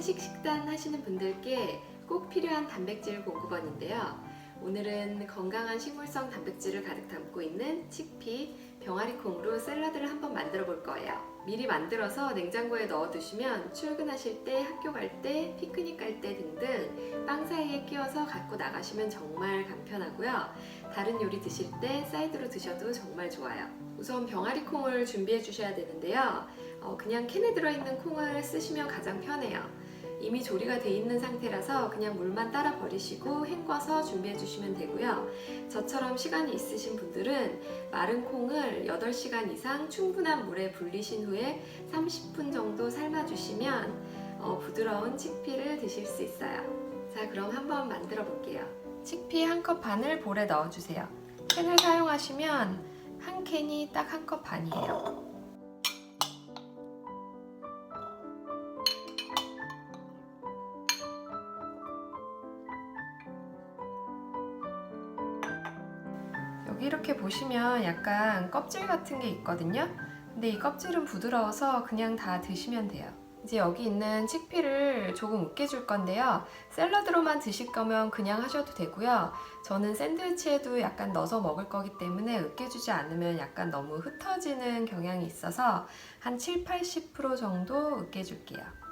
식단 하시는 분들께 꼭 필요한 단백질 공급원인데요. 오늘은 건강한 식물성 단백질을 가득 담고 있는 치피, 병아리콩으로 샐러드를 한번 만들어 볼 거예요. 미리 만들어서 냉장고에 넣어 두시면 출근하실 때, 학교 갈 때, 피크닉 갈 때 등등 빵 사이에 끼워서 갖고 나가시면 정말 간편하고요. 다른 요리 드실 때 사이드로 드셔도 정말 좋아요. 우선 병아리콩을 준비해 주셔야 되는데요. 어, 그냥 캔에 들어있는 콩을 쓰시면 가장 편해요. 이미 조리가 돼 있는 상태라서 그냥 물만 따라 버리시고 헹궈서 준비해 주시면 되고요. 저처럼 시간이 있으신 분들은 마른 콩을 8시간 이상 충분한 물에 불리신 후에 30분 정도 삶아 주시면 어, 부드러운 치피를 드실 수 있어요. 자, 그럼 한번 만들어 볼게요. 치피 한 컵 반을 볼에 넣어 주세요. 캔을 사용하시면 한 캔이 딱 한 컵 반이에요. 여기 이렇게 보시면 약간 껍질 같은 게 있거든요. 근데 이 껍질은 부드러워서 그냥 다 드시면 돼요. 이제 여기 있는 치피를 조금 으깨줄 건데요. 샐러드로만 드실 거면 그냥 하셔도 되고요. 저는 샌드위치에도 약간 넣어서 먹을 거기 때문에 으깨주지 않으면 약간 너무 흩어지는 경향이 있어서 한 7, 80% 정도 으깨줄게요.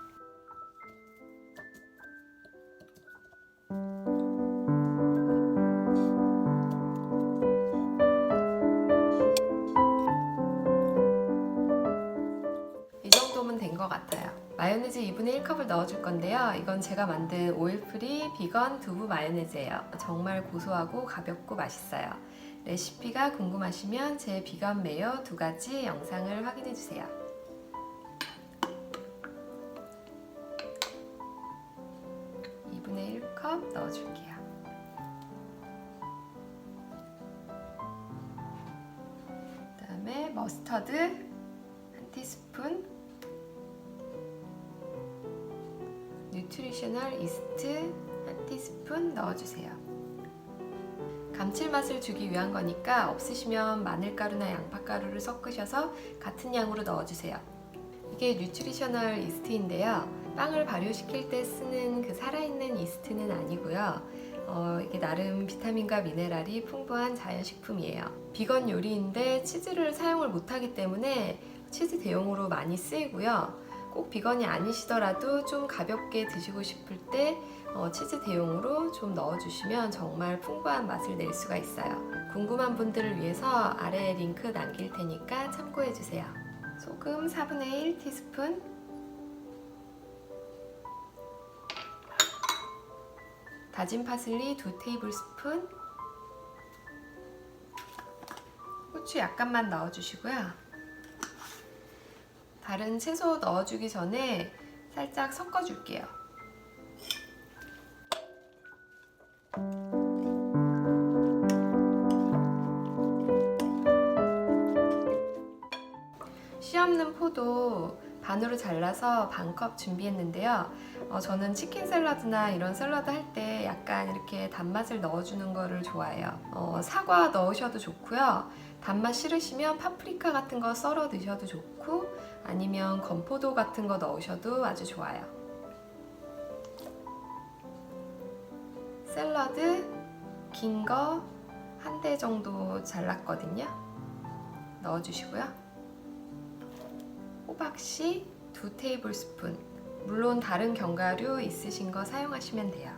2분의 1컵을 넣어줄 건데요. 이건 제가 만든 오일프리 비건 두부 마요네즈예요. 정말 고소하고 가볍고 맛있어요. 레시피가 궁금하시면 제 비건 메요 두 가지 영상을 확인해 주세요. 이분의 1컵 넣어줄게요. 그 다음에 머스터드 한 티스푼 뉴트리셔널 이스트 한 티스푼 넣어주세요. 감칠맛을 주기 위한 거니까 없으시면 마늘가루나 양파가루를 섞으셔서 같은 양으로 넣어주세요. 이게 뉴트리셔널 이스트인데요. 빵을 발효시킬 때 쓰는 그 살아있는 이스트는 아니고요. 어, 이게 나름 비타민과 미네랄이 풍부한 자연식품이에요. 비건 요리인데 치즈를 사용을 못하기 때문에 치즈 대용으로 많이 쓰이고요. 꼭 비건이 아니시더라도 좀 가볍게 드시고 싶을 때 어, 치즈 대용으로 좀 넣어주시면 정말 풍부한 맛을 낼 수가 있어요. 궁금한 분들을 위해서 아래에 링크 남길 테니까 참고해주세요. 소금 4분의 1 티스푼 다진 파슬리 2 테이블 스푼 후추 약간만 넣어주시고요. 다른 채소 넣어주기 전에 살짝 섞어줄게요. 씨 없는 포도 반으로 잘라서 반컵 준비했는데요. 어, 저는 치킨 샐러드나 이런 샐러드 할 때 약간 이렇게 단맛을 넣어주는 거를 좋아해요. 어, 사과 넣으셔도 좋고요. 단맛 싫으시면 파프리카 같은 거 썰어 드셔도 좋고 아니면 건포도 같은 거 넣으셔도 아주 좋아요. 샐러드 긴 거 한 대 정도 잘랐거든요. 넣어주시고요. 호박씨 두 테이블 스푼. 물론 다른 견과류 있으신 거 사용하시면 돼요.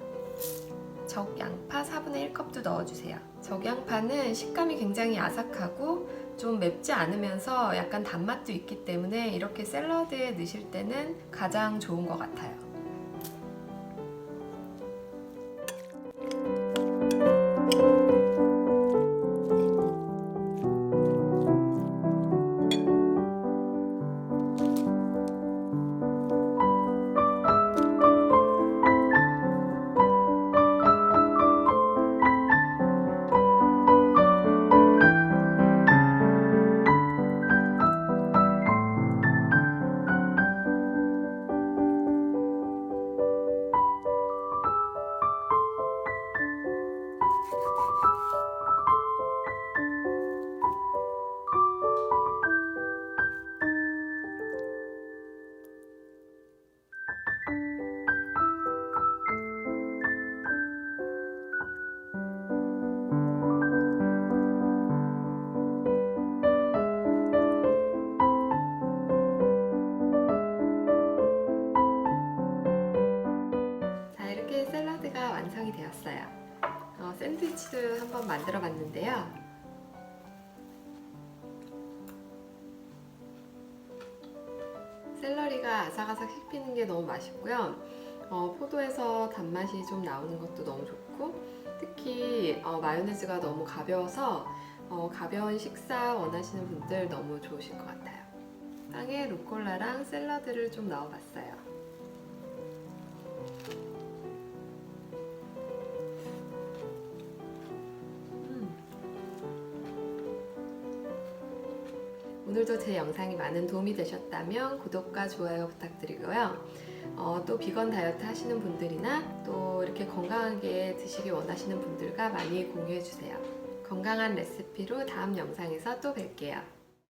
적양파 4분의 1컵도 넣어주세요. 적양파는 식감이 굉장히 아삭하고 좀 맵지 않으면서 약간 단맛도 있기 때문에 이렇게 샐러드에 넣으실 때는 가장 좋은 것 같아요. 샌드위치도 한번 만들어 봤는데요. 샐러리가 아삭아삭 씹히는 게 너무 맛있고요. 어, 포도에서 단맛이 좀 나오는 것도 너무 좋고 특히 어, 마요네즈가 너무 가벼워서 어, 가벼운 식사 원하시는 분들 너무 좋으실 것 같아요. 빵에 루꼴라랑 샐러드를 좀 넣어봤어요. 오늘도 제 영상이 많은 도움이 되셨다면 구독과 좋아요 부탁드리고요. 어, 또 비건 다이어트 하시는 분들이나 또 이렇게 건강하게 드시기 원하시는 분들과 많이 공유해 주세요. 건강한 레시피로 다음 영상에서 또 뵐게요.